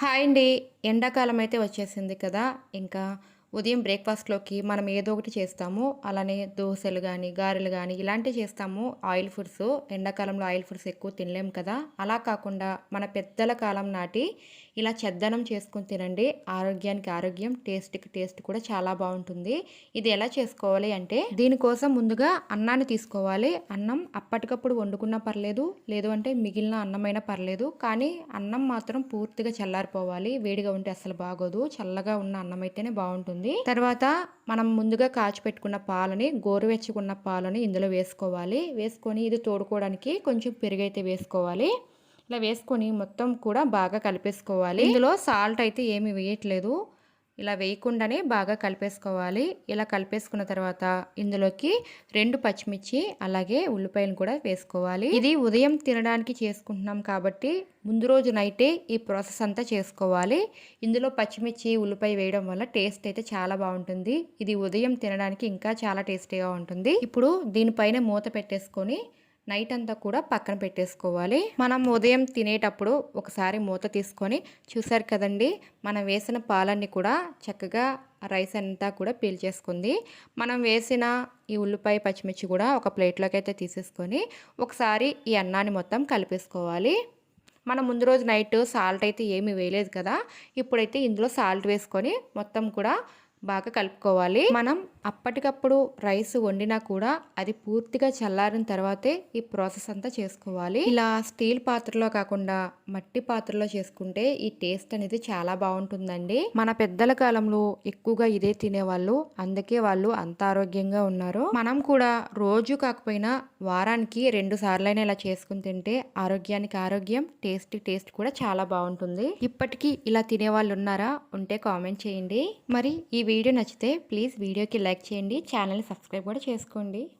Hi అండి. ఎండాకాలం అయితే వచ్చేసింది కదా. ఇంకా ఉదయం బ్రేక్ఫాస్ట్లోకి మనం ఏదో ఒకటి చేస్తాము. అలానే దోశలు కానీ గారెలు కానీ ఇలాంటివి చేస్తాము. ఆయిల్ ఫుడ్స్ ఎండాకాలంలో ఆయిల్ ఫుడ్స్ ఎక్కువ తినలేము కదా. అలా కాకుండా మన పెద్దల కాలం నాటి ఇలా చెద్దనం చేసుకుని తినండి. ఆరోగ్యానికి ఆరోగ్యం టేస్ట్కి టేస్ట్ కూడా చాలా బాగుంటుంది. ఇది ఎలా చేసుకోవాలి అంటే దీనికోసం ముందుగా అన్నాన్ని తీసుకోవాలి. అన్నం అప్పటికప్పుడు వండుకున్నా పర్లేదు లేదు అంటే మిగిలిన అన్నమైనా పర్లేదు. కానీ అన్నం మాత్రం పూర్తిగా చల్లారిపోవాలి. వేడిగా ఉంటే అసలు బాగోదు. చల్లగా ఉన్న అన్నం అయితేనే బాగుంటుంది. తర్వాత మనం ముందుగా కాచి పెట్టుకున్న పాలని గోరువెచ్చుకున్న పాలని ఇందులో వేసుకోవాలి. వేసుకొని ఇది తోడుకోవడానికి కొంచెం పెరుగైతే వేసుకోవాలి. ఇలా వేసుకొని మొత్తం కూడా బాగా కలిపేసుకోవాలి. ఇందులో సాల్ట్ అయితే ఏమి వేయట్లేదు. ఇలా వేయకుండానే బాగా కలిపేసుకోవాలి. ఇలా కలిపేసుకున్న తర్వాత ఇందులోకి రెండు పచ్చిమిర్చి అలాగే ఉల్లిపాయలు కూడా వేసుకోవాలి. ఇది ఉదయం తినడానికి చేసుకుంటున్నాం కాబట్టి ముందు రోజు నైటే ఈ ప్రాసెస్ అంతా చేసుకోవాలి. ఇందులో పచ్చిమిర్చి ఉల్లిపాయ వేయడం వల్ల టేస్ట్ అయితే చాలా బాగుంటుంది. ఇది ఉదయం తినడానికి ఇంకా చాలా టేస్టీగా ఉంటుంది. ఇప్పుడు దీనిపైన మూత పెట్టేసుకొని నైట్ అంతా కూడా పక్కన పెట్టేసుకోవాలి. మనం ఉదయం తినేటప్పుడు ఒకసారి మూత తీసుకొని చూసారు కదండి మనం వేసిన పాలన్నీ కూడా చక్కగా రైస్ అంతా కూడా పీల్చేసుకుంది మనం వేసిన ఈ ఉల్లిపాయ పచ్చిమిర్చి కూడా ఒక ప్లేట్లోకి అయితే తీసేసుకొని ఒకసారి ఈ అన్నాన్ని మొత్తం కలిపేసుకోవాలి. మనం ముందు రోజు నైట్ సాల్ట్ అయితే ఏమీ వేయలేదు కదా ఇప్పుడైతే ఇందులో సాల్ట్ వేసుకొని మొత్తం కూడా బాగా కలుపుకోవాలి. మనం అప్పటికప్పుడు రైస్ వండినా కూడా అది పూర్తిగా చల్లారిన తర్వాతే ఈ ప్రాసెస్ అంతా చేసుకోవాలి. ఇలా స్టీల్ పాత్రలో కాకుండా మట్టి పాత్రలో చేసుకుంటే ఈ టేస్ట్ అనేది చాలా బాగుంటుందండి. మన పెద్దల కాలంలో ఎక్కువగా ఇదే తినేవాళ్ళు. అందుకే వాళ్ళు అంత ఆరోగ్యంగా ఉన్నారు. మనం కూడా రోజు కాకపోయినా వారానికి రెండు సార్లైనా ఇలా చేసుకుని తింటే ఆరోగ్యానికి ఆరోగ్యం టేస్ట్ టేస్ట్ కూడా చాలా బాగుంటుంది. ఇప్పటికీ ఇలా తినే వాళ్ళు ఉన్నారా? ఉంటే కామెంట్ చేయండి. మరి ఈ వీడియో నచ్చితే ప్లీజ్ వీడియోకి లైక్ చేయండి ఛానల్ని సబ్స్క్రైబ్ కూడా చేసుకోండి.